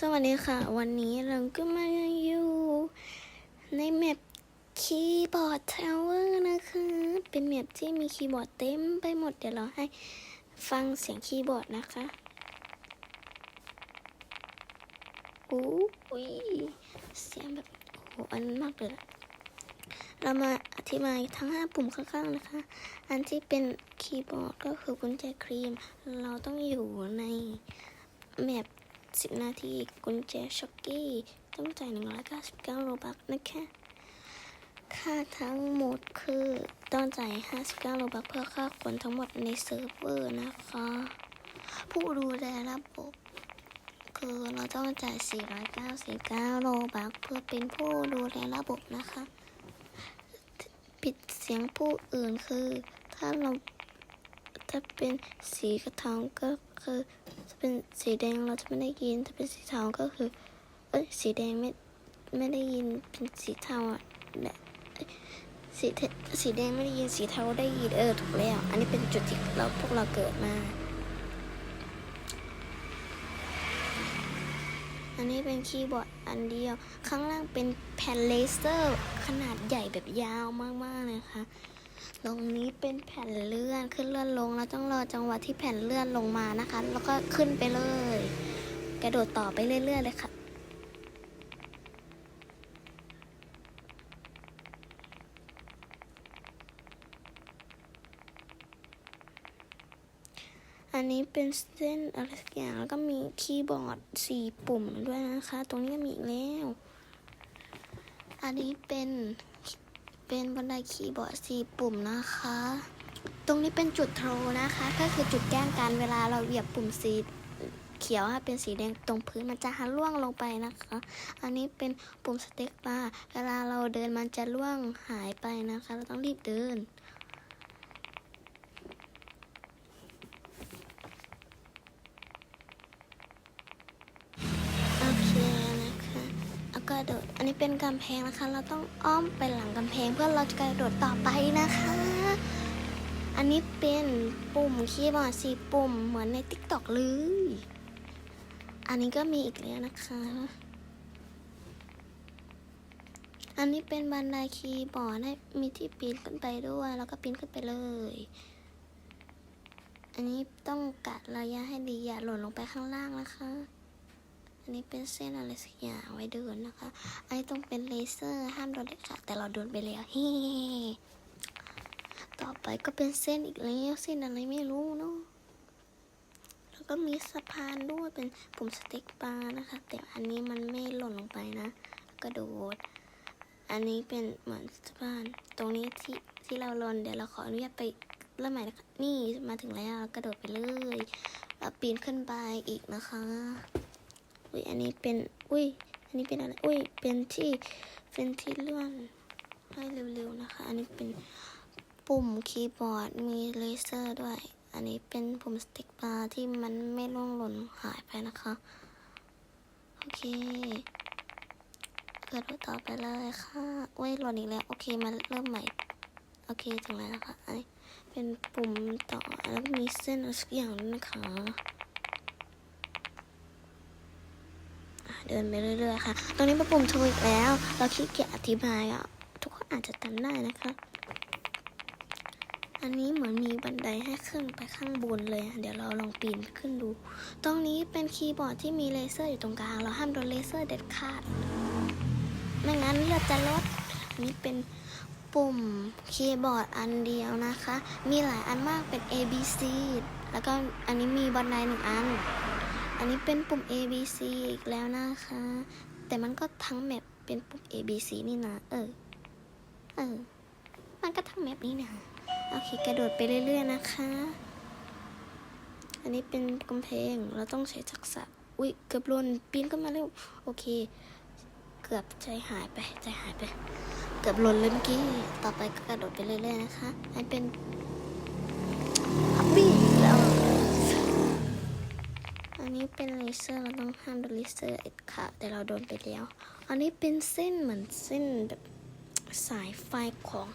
สวัสดีค่ะ วันนี้เราก็มาอยู่ในแมปคีย์บอร์ดทาวเวอร์นะคะ เป็นแมปที่มีคีย์บอร์ดเต็มไปหมด เดี๋ยวเราให้ฟังเสียงคีย์บอร์ดนะคะอู้อุ้ยเสียงแบบโอ้โหอันมากเลยละเรามาอธิบายทั้ง 5 ปุ่มข้างๆนะคะ อันที่เป็นคีย์บอร์ดก็คือกุญแจครีม เราต้องอยู่ในแมป 10 นาที กุญแจช็อกกี้ ต้องจ่าย 199โรบักนะคะ ค่าทั้งหมดคือต้องจ่าย 59โรบักเพื่อค่าขนทั้งหมดในเซิร์ฟเวอร์นะคะ ผู้ดูแลระบบ คือเราต้องจ่าย 499โรบักเพื่อเป็นผู้ดูแลระบบนะคะ ปิดเสียงผู้อื่นคือถ้าเรา ถ้าเป็นสีกระทองก็คือจะเป็นสีแดงเราจะไม่ได้ยิน ถ้าเป็นสีเทาก็คือเอ้ยสีแดงไม่ไม่ได้ยินเป็นสีเทาอะและสีสีแดงไม่ได้ยินสีเทาได้ยินเออถูกแล้ว อันนี้เป็นจุดที่เราพวกเราเกิดมา อันนี้เป็นคีย์บอร์ดอันเดียว ข้างล่างเป็นแผ่นเลเซอร์ ขนาดใหญ่แบบยาวมากๆเลยค่ะ ตรงนี้เป็นแผ่นเลื่อนขึ้นเลื่อนลงแล้วต้องรอจังหวะที่แผ่นเลื่อนลงมานะคะ แล้วก็ขึ้นไปเลย กระโดดต่อไปเรื่อยๆเลยค่ะอันนี้เป็นเส้นอะไรสักอย่างแล้วก็มีคีย์บอร์ดสี่ปุ่มด้วยนะคะ ตรงนี้ก็มีอีกแล้ว อันนี้เป็น เป็นบันไดคีย์บอร์ดสี่ปุ่มนะคะ ตรงนี้เป็นจุดโทรนะคะ ก็คือจุดแจ้งการเวลาเราเหยียบปุ่มสีเขียวให้เป็นสีแดงตรงพื้นมันจะหันล่วงลงไปนะคะ อันนี้เป็นปุ่มสเต็กบาร์เวลาเราเดินมันจะล่วงหายไปนะคะ เราต้องรีบเดิน เป็นกำแพงนะคะ เราต้องอ้อมไปหลังกำแพงเพื่อเราจะกระโดดต่อไปนะคะ อันนี้เป็นปุ่มคีย์บอร์ดสี่ปุ่มเหมือนในติ๊กต็อกเลย อันนี้ก็มีอีกแล้วนะคะ อันนี้เป็นบันไดคีย์บอร์ดให้มีที่ปีนขึ้นไปด้วย แล้วก็ปีนขึ้นไปเลย อันนี้ต้องกัดระยะให้ดีอย่าหล่นลงไปข้างล่างนะคะ อันนี้เป็นเส้นอะไรสักอย่างไว้เดินนะคะอันนี้ต้องเป็นเลเซอร์ห้ามโดนเด็ดขาดแต่เราโดนไปแล้วเฮ้ต่อไปก็เป็นเส้นอีกแล้วเส้นอะไรไม่รู้เนาะแล้วก็มีสะพานด้วยเป็นปุ่มสเต็กบานะคะ แต่อันนี้มันไม่หล่นลงไปนะกระโดด อันนี้เป็นเหมือนสะพานตรงนี้ที่ที่เราหล่นเดี๋ยวเราขออนุญาตไปเริ่มใหม่นะคะนี่มาถึงแล้วกระโดดไปเลยแล้วปีนขึ้นไปอีกนะคะ อุ้ยอันนี้เป็น อุ้ย อันนี้เป็นอะไร อุ้ย เป็นที่ เป็นที่เลื่อนให้เร็วๆนะคะ อันนี้เป็นปุ่มคีย์บอร์ด มีเลเซอร์ด้วย อันนี้เป็นปุ่มสติ๊กบาร์ที่มันไม่ร่วงหล่นหายไปนะคะ โอเคเกระโดต่อไปเลยค่ะอุ้ยหล่นอีกแล้ว โอเค มาเริ่มใหม่ โอเค ถึงแล้วนะคะ อันนี้เป็นปุ่มต่อ แล้วมีเส้นอะไรสักอย่างนะคะ เดินไปเรื่อยๆค่ะ ตรงนี้เป็นปุ่มโทรอีกแล้ว เราขี้เกียจอธิบายอะ ทุกคนอาจจะจำได้นะคะ อันนี้เหมือนมีบันไดให้ขึ้นไปข้างบนเลย เดี๋ยวเราลองปีนขึ้นดู ตรงนี้เป็นคีย์บอร์ดที่มีเลเซอร์อยู่ตรงกลาง เราห้ามโดนเลเซอร์เด็ดขาด ไม่งั้นเลือดจะลด อันนี้เป็นปุ่มคีย์บอร์ดอันเดียวนะคะ มีหลายอันมากเป็น A B C แล้วก็อันนี้มีบันไดหนึ่งอัน อันนี้เป็นปุ่ม A B C อีกแล้วนะคะ แต่มันก็ทั้งแมปเป็นปุ่ม A B C นี่นะ เออ เออ มันก็ทั้งแมปนี่นะ โอเค กระโดดไปเรื่อย ๆ นะคะ อันนี้เป็นกำแพง เราต้องใช้ทักษะ อุ๊ยเกือบล่นปีนขึ้นมาเร็ว โอเค เกือบใจหายไป ใจหายไป เกือบหล่นเลยเมื่อกี้ ต่อไปก็กระโดดไปเรื่อย ๆ นะคะ อันเป็นพับบี้แล้ว อันนี้ เป็นเลเซอร์เราต้องห้ามโดนเลเซอร์เอ็ดค่ะ แต่เราโดนไปแล้ว อันนี้เป็นเส้นเหมือนเส้นแบบสายไฟของ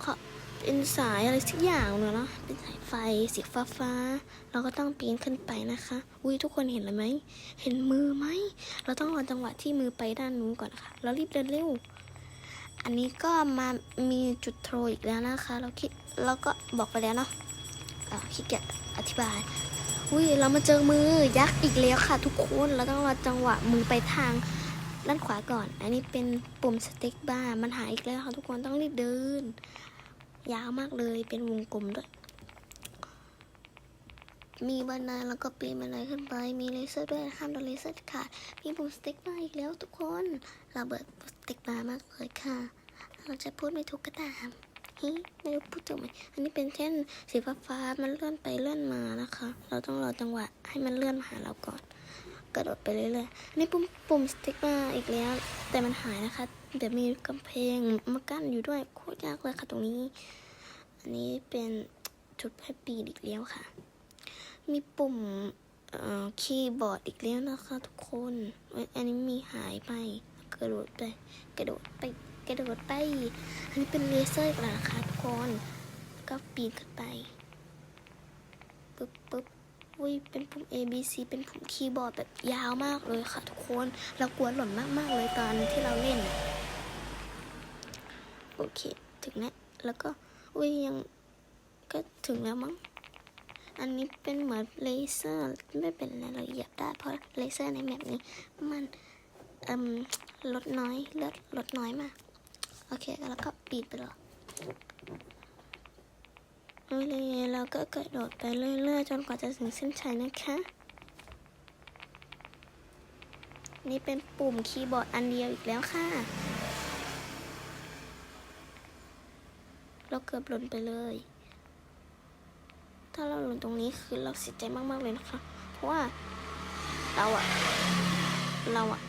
เขาเป็นสายอะไรสักอย่างเนาะเป็นสายไฟสีฟ้าฟ้าๆเราก็ต้องปีนขึ้นไปนะคะ อุ้ยทุกคนเห็นเลยไหม เห็นมือไหม เราต้องรอจังหวะที่มือไปด้านนู้นก่อนนะคะเรารีบเดินเร็ว อันนี้ก็มามีจุดโทรอีกแล้วนะคะ เราคิดเราก็บอกไปแล้วเนาะอ่าขี้เกียจอธิบาย อุ้ยเรามาเจอมือยักษ์อีกแล้วค่ะ ทุกคนเราต้องรอจังหวะมือไปทางด้านขวาก่อน อันนี้เป็นปุ่มสเต็กบาร์มันหายอีกแล้วค่ะทุกคนต้องรีบเดิน ยาวมากเลยเป็นวงกลมด้วย มีบันไดแล้วก็ปีนบันไดขึ้นไป มีเลเซอร์ด้วยห้ามโดนเลเซอร์ขาดมีปุ่มสเต็กบาร์อีกแล้วทุกคน เราเบิดสเต็กบาร์มากเลยค่ะ เราจะพูดไม่ถูกก็ตาม ฮ้ยไม่รู้พูดถูกไหมอันนี้เป็นเช่นสีฟ้าฟ้ามันเลื่อนไปเลื่อนมานะคะ เราต้องรอจังหวะให้มันเลื่อนมาหาเราก่อน กระโดดไปเรื่อยๆอันนี่ปุ่มปุ่มสติ๊กมาอีกแล้ว แต่มันหายนะคะเดี๋ยวมีกำแพงมากั้นอยู่ด้วยโคตรยากเลยค่ะตรงนี้ อันนี้เป็นจุดให้ปีนอีกแล้วค่ะ มีปุ่มเอ่อคีย์บอร์ดอีกแล้วนะคะ ทุกคน อันนี้มีหายไป กระโดดไป กระโดดไป กระโดดไป อันนี้เป็นเลเซอร์อีกแล้วนะคะทุกคนก็ปีนขึ้นไปปึ๊บปึ๊บอุ้ยเป็นปุ่ม A B C เป็นปุ่มคีย์บอร์ดแบบยาวมากเลยค่ะทุกคน เรากลัวหล่นมาก ๆ เลยตอนที่เราเล่น โอเค ถึงแล้วแล้วก็อุ้ยยังก็ถึงแล้วมั้ง อันนี้เป็นเหมือนเลเซอร์ไม่เป็นไรเราเหยียบได้ เพราะเลเซอร์ในแมปนี้มันอ่มลดน้อยเลือดลดน้อยมาก โอเคแล้วก็ปีดไปเลยโอเคเราก็กระโดดไปเรื่อยๆ จนกว่าจะถึงเส้นชัยนะคะ นี่เป็นปุ่มคีย์บอร์ดอันเดียวอีกแล้วค่ะ เราเกือบหล่นไปเลย ถ้าเราหล่นตรงนี้คือเราเสียใจมากๆเลยนะคะ เพราะว่าเราอะเราอะ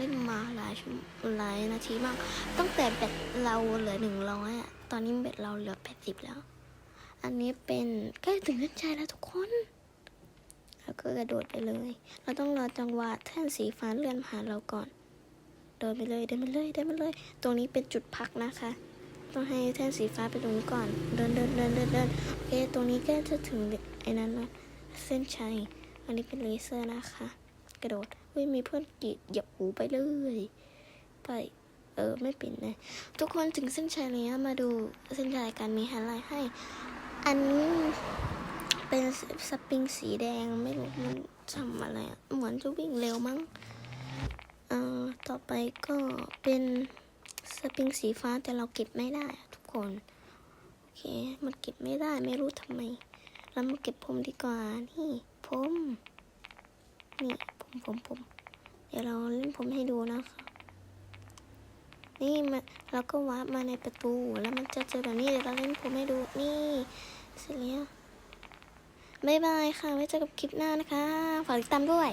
เล่นมาหลายชั่วหลายนาทีมาก ตั้งแต่แบตเราเหลือหนึ่งร้อยอะตอนนี้แบตเราเหลือแปดสิบแล้ว อันนี้เป็นใกล้ถึงเส้นชัยแล้วทุกคนแล้วก็กระโดดไปเลย เราต้องรอจังหวะแท่นสีฟ้าเลื่อนมาหาเราก่อน เดินไปเลย เดินไปเลย เดินไปเลย ตรงนี้เป็นจุดพักนะคะ ต้องให้แท่นสีฟ้าไปตรงนี้ก่อน เดินเดินเดินเดินเดินโอเค ตรงนี้ก็จะถึงไอ้นั้นนะเส้นชัย อันนี้เป็นเลเซอร์นะคะ กระโดดเฮ้ยมีเพื่อนกรีดเหยียบหูไปเลย ไป เออ ไม่เป็นเลย ทุกคนถึงเส้นชัยแล้วมาดูเส้นชัยกันมีไฮไลท์ให้ อันนี้เป็นสปริงสีแดงไม่รู้มันทำอะไร เหมือนจะวิ่งเร็วมั้งเอ่อต่อไปก็เป็นสปริงสีฟ้าแต่เราเก็บไม่ได้ทุกคน โอเค มันเก็บไม่ได้ไม่รู้ทำไม เรามาเก็บผมดีกว่า นี่ผมนี่ ผมผม เดี๋ยวเราเล่นผมให้ดูนะคะนี่มาเราก็วาร์ปมาในประตู แล้วมันจะเจอแบบนี้เดี๋ยวเราเล่นผมให้ดูนี่เสร็จแล้วบายบายค่ะไว้เจอกับคลิปหน้านะคะฝากติดตามด้วย